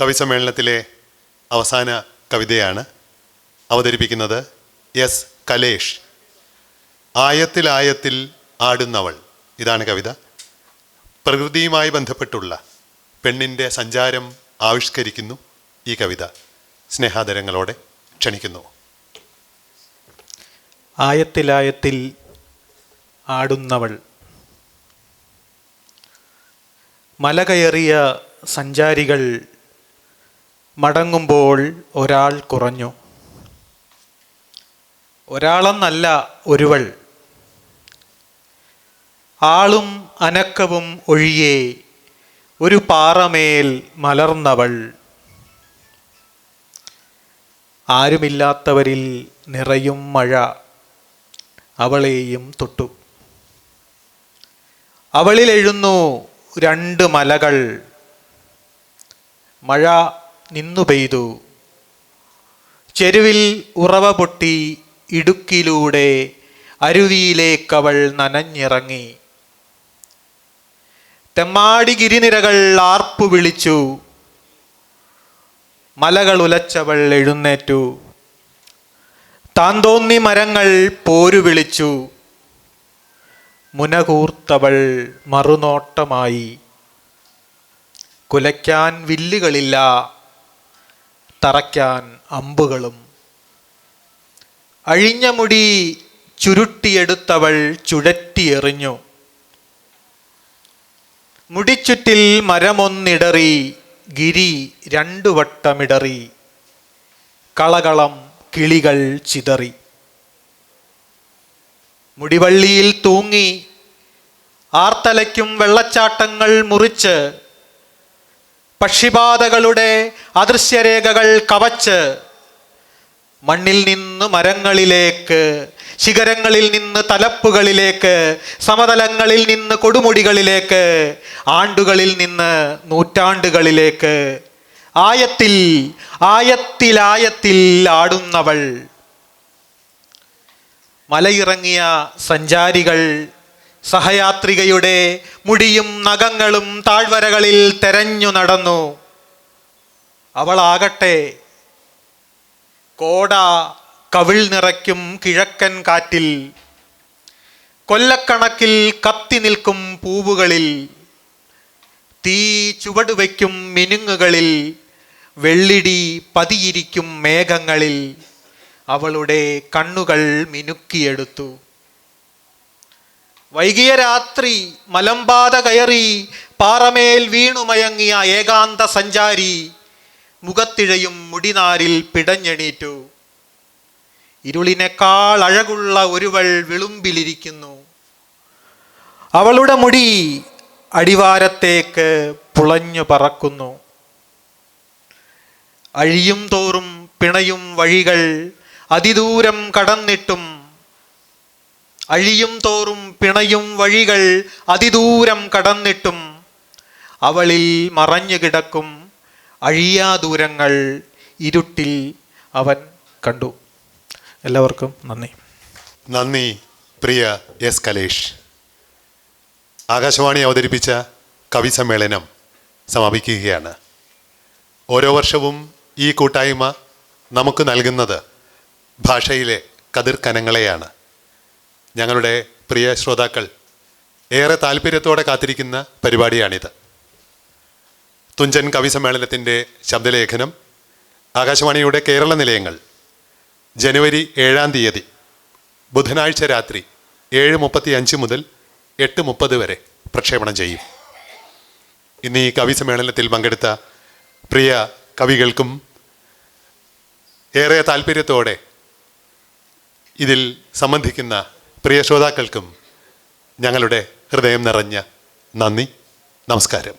കവി സമ്മേളനത്തിലെ അവസാന കവിതയാണ് അവതരിപ്പിക്കുന്നത് എസ് കലേഷ്. ആയത്തിലായത്തിൽ ആടുന്നവൾ. ഇതാണ് കവിത. പ്രകൃതിയുമായി ബന്ധപ്പെട്ടുള്ള പെണ്ണിന്റെ സഞ്ചാരം ആവിഷ്കരിക്കുന്നു ഈ കവിത. സ്നേഹാദരങ്ങളോടെ ക്ഷണിക്കുന്നു. ആയത്തിലായത്തിൽ ആടുന്നവൾ. മല കയറിയ സഞ്ചാരികൾ മടങ്ങുമ്പോൾ ഒരാൾ കുറഞ്ഞു. ഒരാളെന്നല്ല ഒരുവൾ. ആളും അനക്കവും ഒഴിയെ ഒരു പാറമേൽ മലർന്നവൾ. ആരുമില്ലാത്തവരിൽ നിറയും മഴ അവളെയും തൊട്ടു. അവളിൽ എഴുന്നു രണ്ട് മലകൾ. മഴ നിന്നു പെയ്തു. ചെരുവിൽ ഉറവ പൊട്ടി ഇടുക്കിലൂടെ അരുവിയിലേക്കവൾ നനഞ്ഞിറങ്ങി. തെമ്മാടി ഗിരിനിരകൾ ആർപ്പു വിളിച്ചു. മലകൾ ഉലച്ചവൾ എഴുന്നേറ്റു. താന്തോന്നി മരങ്ങൾ പോരു വിളിച്ചു. മുനകൂർത്തവൾ മറുനോട്ടമായി. കുലയ്ക്കാൻ വില്ലുകളില്ല. തറയ്ക്കാൻ അമ്പുകളും. അഴിഞ്ഞ മുടി ചുരുട്ടിയെടുത്തവൾ ചുഴറ്റിയെറിഞ്ഞു. മുടിച്ചുറ്റിൽ മരമൊന്നിടറി ഗിരി രണ്ടു വട്ടമിടറി കളകളം കിളികൾ ചിതറി. മുടിവള്ളിയിൽ തൂങ്ങി ആർത്തലയ്ക്കും വെള്ളച്ചാട്ടങ്ങൾ മുറിച്ച് പക്ഷിപാതകളുടെ അദൃശ്യരേഖകൾ കവച്ച് മണ്ണിൽ നിന്ന് മരങ്ങളിലേക്ക് ശിഖരങ്ങളിൽ നിന്ന് തലപ്പുകളിലേക്ക് സമതലങ്ങളിൽ നിന്ന് കൊടുമുടികളിലേക്ക് ആണ്ടുകളിൽ നിന്ന് നൂറ്റാണ്ടുകളിലേക്ക്. ആയത്തിൽ ആയത്തിലായത്തിൽ ആടുന്നവൾ. മലയിറങ്ങിയ സഞ്ചാരികൾ സഹയാത്രികയുടെ മുടിയും നഖങ്ങളും താഴ്വരകളിൽ തെരഞ്ഞു നടന്നു. അവളാകട്ടെ കോട കവിൾ നിറയ്ക്കും കിഴക്കൻ കാറ്റിൽ കൊല്ലക്കണക്കിൽ കത്തി നിൽക്കും പൂവുകളിൽ തീ ചുവടുവയ്ക്കും മിനുങ്ങുകളിൽ വെള്ളിടി പതിയിരിക്കും മേഘങ്ങളിൽ. അവളുടെ കണ്ണുകൾ മിനുക്കിയെടുത്തു. വൈകിയ രാത്രി മലമ്പാത കയറി പാറമേൽ വീണുമയങ്ങിയ ഏകാന്ത സഞ്ചാരി മുഖത്തിഴയും മുടിനാരിൽ പിടഞ്ഞെണീറ്റു. ഇരുളിനേക്കാൾ അഴകുള്ള ഒരുവൾ വിളുമ്പിലിരിക്കുന്നു. അവളുടെ മുടി അടിവാരത്തേക്ക് പുളഞ്ഞു പറക്കുന്നു. അഴിയും തോറും പിണയും വഴികൾ അതിദൂരം കടന്നിട്ടും അഴിയും തോറും പിണയും വഴികൾ അതിദൂരം കടന്നിട്ടും അവളിൽ മറഞ്ഞു കിടക്കും അഴിയാ ദൂരങ്ങൾ ഇരുട്ടിൽ അവൻ കണ്ടു. എല്ലാവർക്കും നന്ദി. നന്ദി പ്രിയ എസ് കലേഷ്. ആകാശവാണി അവതരിപ്പിച്ച കവി സമ്മേളനം സമാപിക്കുകയാണ്. ഓരോ വർഷവും ഈ കൂട്ടായ്മ നമുക്ക് നൽകുന്നത് ഭാഷയിലെ കതിർക്കനങ്ങളെയാണ് ഞങ്ങളുടെ പ്രിയ ശ്രോതാക്കൾ ഏറെ താല്പര്യത്തോടെ കാത്തിരിക്കുന്ന പരിപാടിയാണിത്. തുഞ്ചൻ കവി സമ്മേളനത്തിന്റെ ശബ്ദലേഖനം ആകാശവാണിയുടെ കേരള നിലയങ്ങൾ ജനുവരി ഏഴാം തീയതി ബുധനാഴ്ച രാത്രി ഏഴ് മുപ്പത്തി അഞ്ച് മുതൽ എട്ട് മുപ്പത് വരെ പ്രക്ഷേപണം ചെയ്യും. ഇന്ന് ഈ കവി സമ്മേളനത്തിൽ പങ്കെടുത്ത പ്രിയ കവികൾക്കും ഏറെ താല്പര്യത്തോടെ ഇതിൽ സംബന്ധിക്കുന്ന പ്രിയ ശ്രോതാക്കൾക്കും ഞങ്ങളുടെ ഹൃദയം നിറഞ്ഞ നന്ദി നമസ്കാരം.